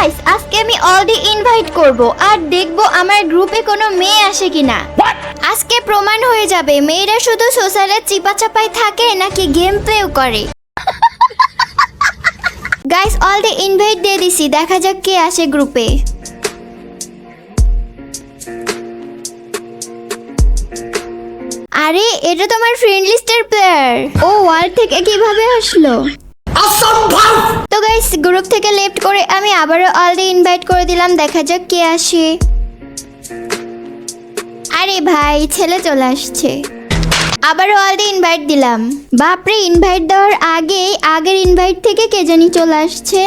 Guys আজকে আমি already invite করব। আর দেখব আমার গ্রুপে কোনো মেয়ে আসে কিনা। আজকে প্রমাণ হয়ে যাবে মেয়েরা শুধু সোশ্যালে চিপা চাপায় থাকে নাকি গেম প্লেও করে। গাইস অলরেডি ইনভাইট দিয়ে দিছি দেখা যাক কে আসে গ্রুপে আরে এটা তো আমার ফ্রেন্ড লিস্টের প্লেয়ার ও ওয়ার্ল্ড থেকে কীভাবে আসলো? তো গাইস গ্রুপ থেকে লেফট করে আমি আবারও অলরেডি ইনভাইট করে দিলাম দেখা যাক কে আসে। আরে ভাই ছেলে চলে আসছে। আবারও অলরেডি ইনভাইট দিলাম। বাপরে ইনভাইট দেওয়ার আগে আগের ইনভাইট থেকে কে জানি চলে আসছে।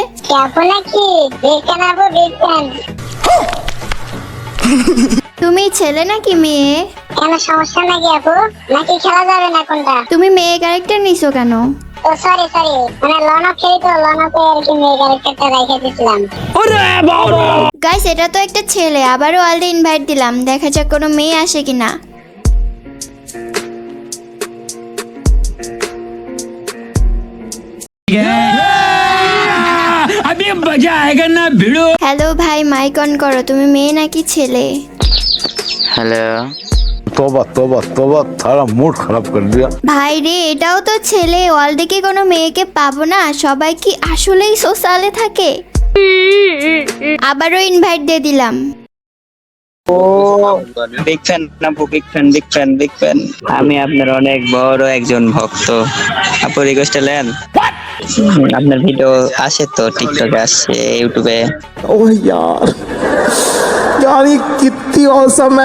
তুমি ছেলে নাকি মেয়ে? কেন সমস্যা নাকি আপু? নাকি খেলা যাবে না কোনটা? তুমি মেয়ে ক্যারেক্টার নিছো কেন? ও সরি সরি মানে লন অফ খেলি তো লন অফে আর কি মেয়ে ক্যারেক্টারটা রেখে দিয়েছিলাম গাইস এটা তো একটা ছেলে আবারও অলরেডি ইনভাইট দিলাম দেখা যাক কোনো মেয়ে আসে কিনা अभी मजा आएगा ना भिड़ो হ্যালো ভাই মাইক অন করো তুমি মেয়ে নাকি ছেলে হ্যালো তবা তবা তবা তারা মুড খারাপ করে দিয়া। ভাই রে এটাও তো ছেলে। ওয়াল দেখে কোনো মেয়েকে পাবো না। সবাই কি আসলেই সোশ্যালে থাকে? আবারও ইনভাইট দিয়ে দিলাম। ও বিগ ফ্যান আপু বিগ আমি আপনার অনেক বড় একজন ভক্ত। আপু রিকোয়েস্ট নেন আপনার ভিডিও আসে তো টিকটকে আসে ইউটিউবে ও ইয়ার আমি কিত্তি অসম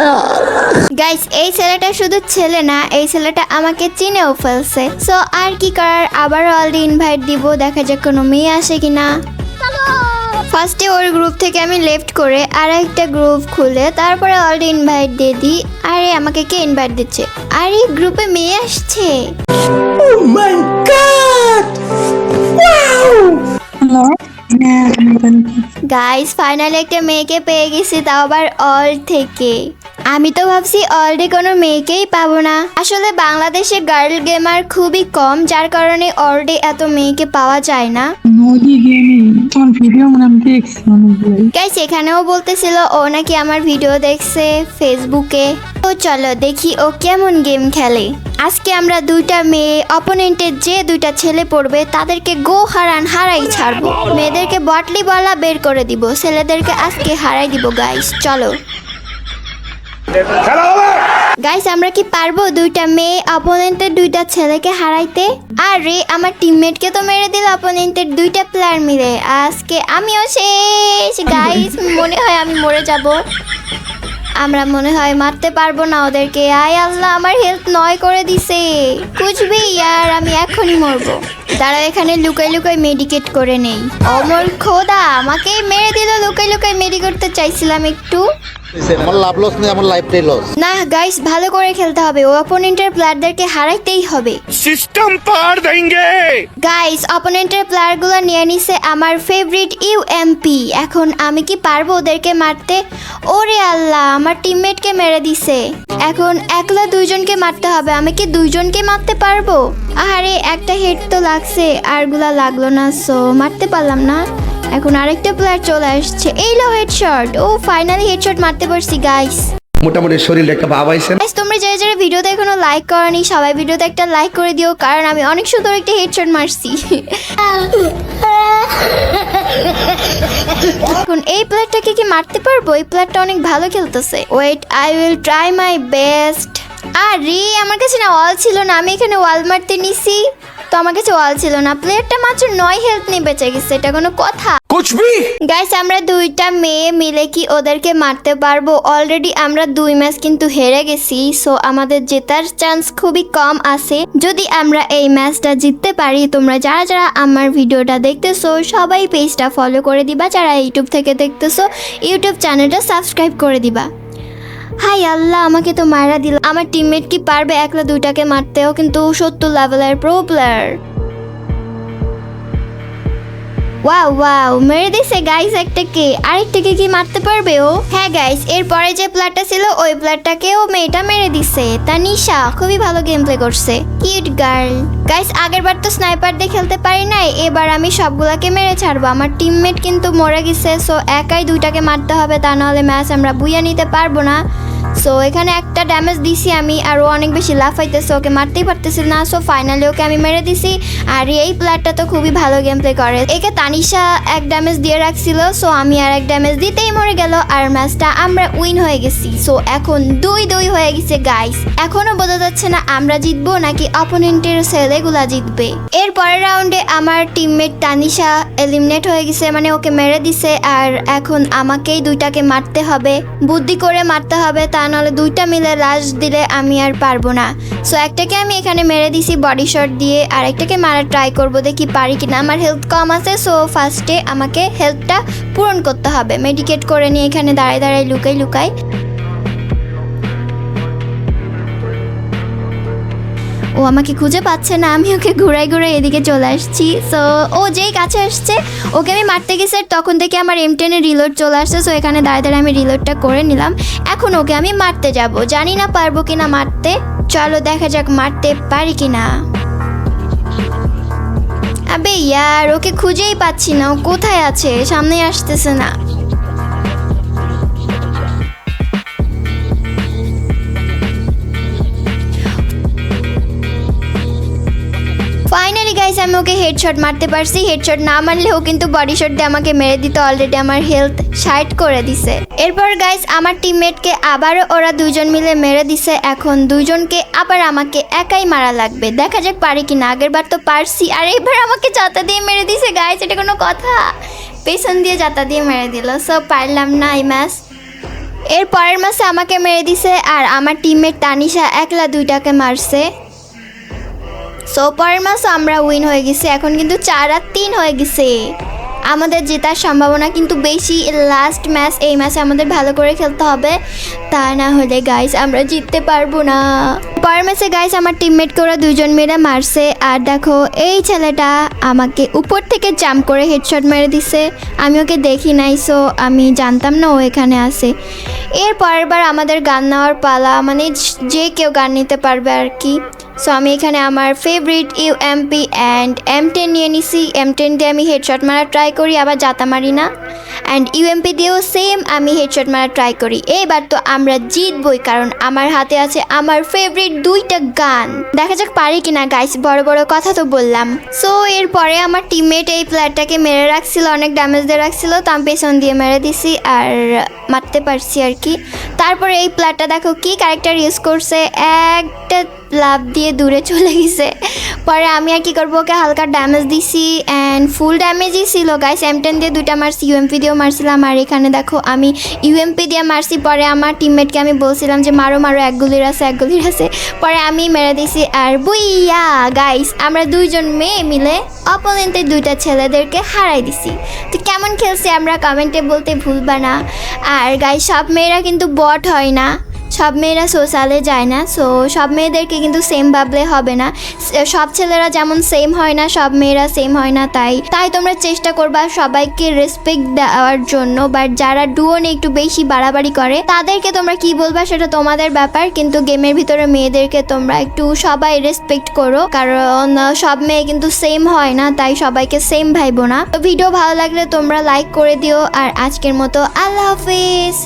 গাইস এই ছেলেটা শুধু ছেলে না এই ছেলেটা আমাকে চিনেও ফেলছে। সো আর কি করার? আবার অলরেডি ইনভাইট দিব দেখা যাক কোনো মেয়ে আসে কিনা। ফার্স্টে ওর গ্রুপ থেকে আমি লেফট করে আর একটা গ্রুপ খুলে তারপরে অলরেডি ইনভাইট দিয়ে দিই। আরে আমাকে কে ইনভাইট দিচ্ছে? আরে গ্রুপে মেয়ে আসছে। Oh my god guys finally একটা মেয়েকে পেয়ে গেছি তাও আবার অল থেকে। আমি তো ভাবছি অলরেডি কোনো মেয়েকেই পাবো না। আসলে বাংলাদেশে গার্ল গেমার খুবই কম যার কারণে অলরেডি এত মেয়েকে পাওয়া যায় না। গাইস এখানেও বলতেছিল ও নাকি আমার ভিডিও দেখছে ফেসবুকে তো চলো দেখি ও কেমন গেম খেলে। আজকে আমরা দুইটা মেয়ে অপোনেন্টের যে দুইটা ছেলে পড়বে তাদেরকে গো হারান হারাই ছাড়বো। মেয়েদেরকে বটলি বলা বের করে দিব ছেলেদেরকে আজকে হারাই দিব গাইস চলো। গাইস আমরা কি পারব দুইটা মেয়ে অপোনেন্টের দুইটা ছেলেকে হারাইতে? আর, আমার টিমমেটকে তো মেরে দিল অপোনেন্টের দুইটা প্লেয়ার মিলে। আজকে আমিও শেষ। গাইস মনে হয় আমি মরে যাব। আমরা মনে হয় মারতে পারব না ওদেরকে। আয় আল্লাহ, আমার হেলথ নয় করে দিছে। কুচবি ইয়ার আমি এখনই মরবো। তারা এখানে লুকাই লুকাই মেডিকেট করে নেই। অমর খোদা আমাকে মেরে দিল লুকাই লুকাই মেডি করতে চাইছিলাম একটু। আমার না গাইস ভালো করে খেলতে হবে। ও অপোনেন্টের প্লেয়ারদেরকে হারাইতেই হবে। সিস্টেম পার দেঙ্গে গাইস অপোনেন্টের প্লেয়ারগুলো নিয়ে নিছে আমার ফেভারিট ইউএমপি এখন আমি কি পারব ওদেরকে মারতে? ওরে আল্লাহ আমার টিমমেটকে মেরে দিছে। এখন একলা দুইজনকে মারতে হবে, আমি কি দুইজনকে মারতে পারব? আরে একটা হেড তো লাগছে, আরগুলা লাগল না সো মারতে পারলাম না। এখন আরেকটা প্লেয়ার চলে আসছে, এই লো হেডশট ও ফাইনালি হেডশট মারতে পারছি গাইস মোটামুটি শরীরে একটা ভাব আইছে তোমরা যারা যারা ভিডিওতে এখনও লাইক করনি, সবাই ভিডিওতে একটা লাইক করে দিও, কারণ আমি অনেক সুন্দর একটা হেডশট মারছি। এখন এই প্লেয়ারটাকে কি মারতে পারব? এই প্লেয়ারটা অনেক ভালো খেলতেছে। Wait I will try my best আরে, আমার কাছে না ওয়াল ছিল না, আমি এখানে ওয়াল মারতে নিছি। তো আমার কাছে ওয়াল ছিল না। প্লেয়ারটা মাত্র নয় হেলথ নিয়ে বেঁচে গেছে এটা কোনো কথা। গাইস আমরা দুইটা মেয়ে মিলে কি ওদেরকে মারতে পারব? অলরেডি আমরা দুই ম্যাচ কিন্তু হেরে গেছি সো আমাদের জেতার চান্স খুবই কম আছে। যদি আমরা এই ম্যাচটা জিততে পারি তোমরা যারা যারা আমার ভিডিওটা দেখতেছো সবাই পেজটা ফলো করে দিবা। যারা ইউটিউব থেকে দেখতেছো ইউটিউব চ্যানেলটা সাবস্ক্রাইব করে দিবা। হাই আল্লাহ, আমাকে তো মারা দিল। আমার টিমমেট কি পারবে? একলা দুইটাকে মারতেও কিন্তু সত্তর লেভেলের প্রো প্লেয়ার ওয়াও ওয়াও মেরে দিছে গাইস একটাকে আরেকটাকে কি মারতে পারবে ও? হ্যাঁ গাইস এরপরে যে প্লেয়ারটা ছিল, ওই প্লেয়ারটাকেও মেয়েটা মেরে দিছে। তানিশা খুবই ভালো গেম প্লে করছে। কিউট গার্ল গাইস আগের বার তো স্নাইপার দিয়ে খেলতে পারি নাই, এবার আমি সবগুলাকে মেরে ছাড়বো। আমার টিমমেট কিন্তু মরে গেছে সো একাই দুইটাকে মারতে হবে, তা নাহলে ম্যাচ আমরা বুইয়া নিতে পারব না। সো এখানে একটা ড্যামেজ দিছি আমি, আর অনেক বেশি লাফাইতেছে, ওকে মারতেই পারতেছি না। সো ফাইনালি ওকে আমি মেরে দিছি, আর এই প্লেয়ারটা তো খুবই ভালো গেম প্লে করে। একে তানিশা এক ড্যামেজ দিয়ে রাখছিল সো আমি আর এক ড্যামেজ দিতেই মরে গেল, আর ম্যাচটা আমরা উইন হয়ে গেছি। সো এখন দুই দুই হয়ে গেছে গাইস এখনও বোঝা যাচ্ছে না আমরা জিতবো নাকি অপোনেন্টের ছেলেগুলা জিতবে। এর পরের রাউন্ডে আমার টিমমেট তানিশা এলিমিনেট হয়ে গেছে মানে ওকে মেরে দিছে, আর এখন আমাকেই দুইটাকে মারতে হবে। বুদ্ধি করে মারতে হবে, তা নাহলে দুইটা মিলে লাশ দিলে আমি আর পারব না। সো একটাকে আমি এখানে মেরে দিছি বডি শট দিয়ে, আর একটাকে মারা ট্রাই করব দেখি পারি কি না আমার হেলথ কম আছে সো ফার্স্টে আমাকে হেলথটা পূরণ করতে হবে। মেডিকেট করে নিয়ে এখানে দাঁড়ায় দাঁড়ায় লুকাই লুকাই। ও আমাকে খুঁজে পাচ্ছে না, আমি ওকে ঘুরাই ঘুরাই এদিকে চলে আসছি। সো ও যেই কাছে আসছে, ওকে আমি মারতে গেছি তখন থেকে আমার এম টেনের রিলোড চলে আসছে সো এখানে দাঁড়িয়ে দাঁড়িয়ে আমি রিলোডটা করে নিলাম। এখন ওকে আমি মারতে যাব, জানি না পারব কি না মারতে। চলো দেখা যাক মারতে পারি কিনা। আবে, ইয়ার, ওকে খুঁজেই পাচ্ছি না, ও কোথায় আছে? সামনে আসতেছে না। আমি ওকে হেডশট মারতে পারছি। হেডশট না মারলেও কিন্তু বডি শট দিয়ে আমাকে মেরে দিত অলরেডি আমার হেলথ সাইড করে দিছে। এরপর গাইস আমার টিমমেটকে আবারও ওরা দুইজন মিলে মেরে দিছে। এখন দুইজনকে আবার আমাকে একাই মারা লাগবে। দেখা যাক পারি কিনা। আগের বার তো পারছি, আর এবার আমাকে যাতা দিয়ে মেরে দিছে গাইস এটা কোনো কথা। পেছন দিয়ে যাতা দিয়ে মেরে দিল সো পারলাম না এই ম্যাচ এর পরের মাসে আমাকে মেরে দিছে, আর আমার টিমমেট তানিশা একলা দুইটাকে মারছে। সো মাসও আমরা উইন হয়ে গেছি। এখন কিন্তু চার আর তিন হয়ে গেছে। আমাদের জেতার সম্ভাবনা কিন্তু বেশি। লাস্ট ম্যাচ এই ম্যাচে আমাদের ভালো করে খেলতে হবে। তা না হলে গাইস আমরা জিততে পারব না। পরের ম্যাচে গাইস আমার টিমমেটকে ওরা দুজন মেরে মারছে। আর দেখো, এই ছেলেটা আমাকে উপর থেকে জাম্প করে হেডশট মেরে দিছে। আমি ওকে দেখি নাই সো আমি জানতাম না ও এখানে আছে। এর পরের বার আমাদের গান নেওয়ার পালা। মানে যে কেউ গান নিতে পারবে আর কি। সো আমি এখানে আমার favourite UMP and M ten নিয়ে নিছি। এম টেন দিয়ে আমি হেডশট মারা ট্রাই করি, আবার জাতা মারি না। অ্যান্ড ইউএমপি দিয়েও সেম আমি হেডশট মারা ট্রাই করি। এইবার তো আমরা জিতবই, কারণ আমার হাতে আছে আমার ফেভারিট দুইটা গান দেখা যাক পারি কিনা গাইস বড় বড় কথা তো বললাম। সো এরপরে আমার টিমমেট এই প্লেয়ারটাকে মেরে রাখছিল, অনেক ড্যামেজ দিয়ে রাখছিল, তো আমি পেছন দিয়ে মেরে দিছি আর মারতে পারছি আর কি। তারপরে এই প্লেয়ারটা দেখো কি ক্যারেক্টার ইউজ করছে, একটা লাভ দিয়ে দূরে চলে গেছে। পরে আমি আর কি করব, ওকে হালকা ড্যামেজ দিছি অ্যান্ড ফুল ড্যামেজই ছিল গাইস এম টেন দিয়ে দুইটা মারছি ইউএমপি দিয়েও মারছিলাম। আর এখানে দেখো, আমি ইউএমপি দিয়ে মারছি, পরে আমার টিমমেটকে আমি বলছিলাম যে, মারো মারো, এক গুলির আছে, এক গুলির আছে। পরে আমি মেরে দিছি, আর বুইয়া গাইস আমরা দুইজন মেয়ে মিলে অপোনেন্টের দুইটা ছেলেদেরকে হারাই দিছি। তো কেমন খেলছে আমরা কমেন্টে বলতে ভুলবা না। আর গাইস সব মেয়েরা কিন্তু বট হয় না। সব মেয়েরা সোশ্যালে যায় না সো সব মেয়েদেরকে কিন্তু সেম ভাবলে হবে না। সব ছেলেরা যেমন সেম হয় না, সব মেয়েরা সেম হয় না, তাই তাই তোমরা চেষ্টা করবা সবাইকে রেসপেক্ট দেওয়ার জন্য বাট যারা ডুও একটু বেশি বাড়াবাড়ি করে, তাদেরকে তোমরা কি বলবা সেটা তোমাদের ব্যাপার, কিন্তু গেমের ভিতরে মেয়েদেরকে তোমরা একটু সবাই রেসপেক্ট করো, কারণ সব মেয়ে কিন্তু সেম হয় না, তাই সবাইকে সেম ভাইবো না। তো ভিডিও ভালো লাগলে তোমরা লাইক করে দিও, আর আজকের মতো আল্লাহ হাফিজ।